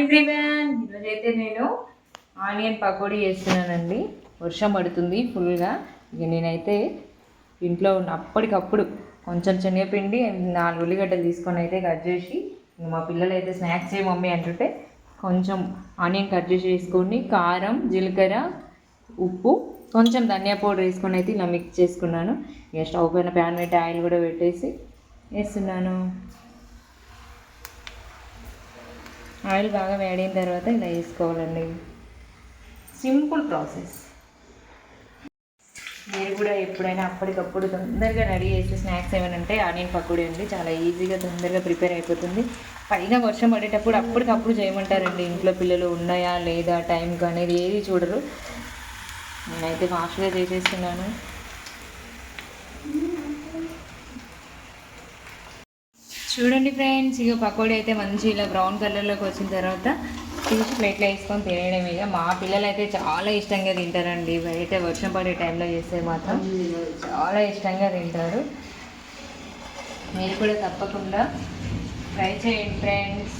Everyone ఈరోజైతే అయితే నేను ఆనియన్ పకోడీ చేస్తున్నానండి. వర్షం పడుతుంది ఫుల్గా. ఇక నేనైతే ఇంట్లో ఉన్న అప్పటికప్పుడు కొంచెం శనగపిండి నాలుగు ఉల్లిగడ్డలు తీసుకొని అయితే కట్ చేసి మా పిల్లలు అయితే స్నాక్స్ ఏ మమ్మీ అంటుంటే కొంచెం ఆనియన్ కట్ చేసి వేసుకొని కారం జీలకర్ర ఉప్పు కొంచెం ధనియా పౌడర్ వేసుకొని అయితే ఇలా మిక్స్ చేసుకున్నాను. ఇక స్టవ్ పైన ప్యాన్ పెట్టి ఆయిల్ కూడా పెట్టేసి వేస్తున్నాను. ఆయిల్ బాగా వేడైన తర్వాత ఇలా వేసుకోవాలండి. Simple process. మీరు కూడా ఎప్పుడైనా అప్పటికప్పుడు తొందరగా రెడీ చేసే స్నాక్స్ ఏమైనా ఉంటే ఆనియన్ పకోడీ అండి. చాలా ఈజీగా తొందరగా ప్రిపేర్ అయిపోతుంది. పైన వర్షం పడేటప్పుడు అప్పటికప్పుడు చేయమంటారండి. ఇంట్లో పిల్లలు ఉన్నాయా లేదా టైంకి అనేది ఏది చూడరు. నేనైతే ఫాస్ట్గా చేసేస్తున్నాను. చూడండి ఫ్రెండ్స్ ఇక పకోడీ అయితే మంచి ఇలా బ్రౌన్ కలర్లోకి వచ్చిన తర్వాత తీసి ప్లేట్లో వేసుకొని తినేయడం ఇక. మా పిల్లలు అయితే చాలా ఇష్టంగా తింటారండి. బయట వర్షం పడే టైంలో చేస్తే మాత్రం చాలా ఇష్టంగా తింటారు. మీరు కూడా తప్పకుండా ట్రై చేయండి ఫ్రెండ్స్.